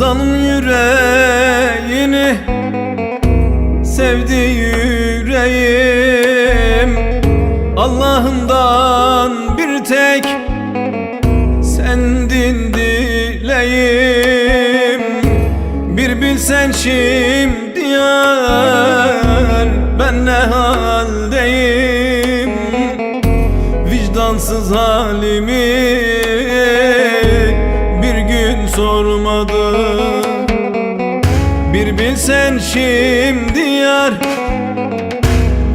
Zanım yüreğini Sevdi yüreğim. Allah'ımdan bir tek Sendin dileğim. Bir bilsen şimdi yar Ben ne haldeyim? Vicdansız halimi Bilsen şimdi yar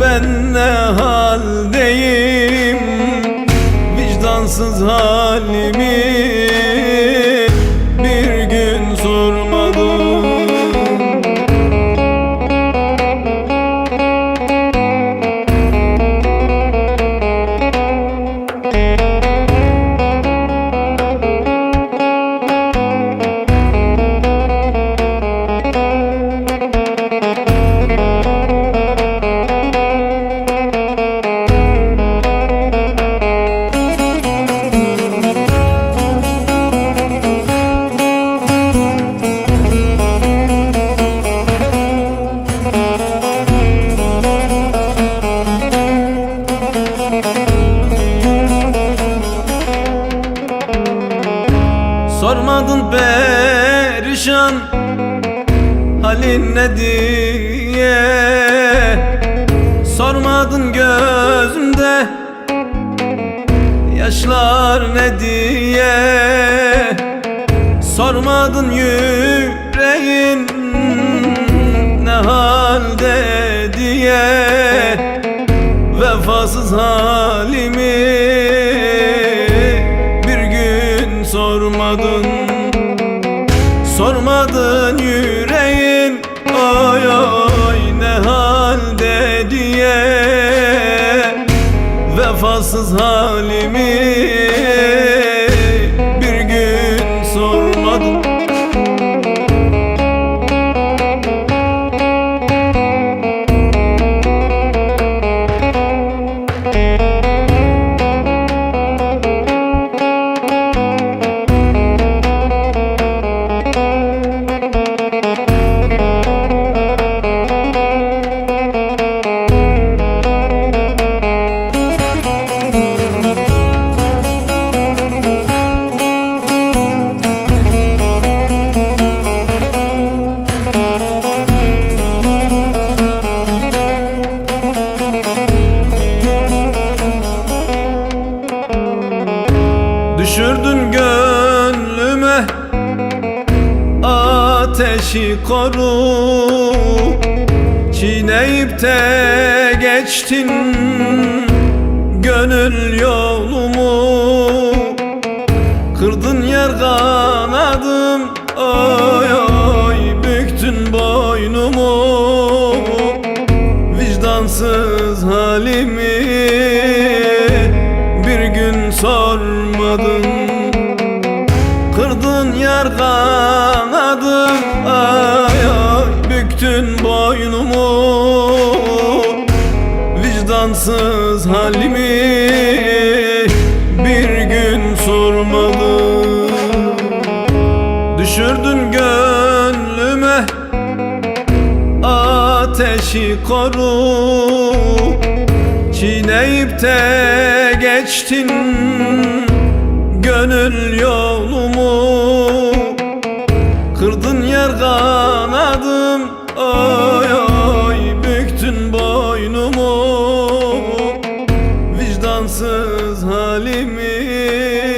Ben ne haldeyim Vicdansız halimi perişan Halin ne diye Sormadın gözümde. Yaşlar ne diye Sormadın yüreğin Ne halde diye. Vefasız halimi bir gün sormadın Vefasız halimi koru Çiğneyip de geçtin gönül yolumu. Kırdın yer kanadım oy oy büktün boynumu. Vicdansız halimi bir gün sormadın. Kırdın yer kanadım cansız halimi bir gün sormadım Düşürdün gönlüme ateşi koru. Çiğneyip de geçtin gönül yolumu. Kırdın yer kanadım oy. halimiz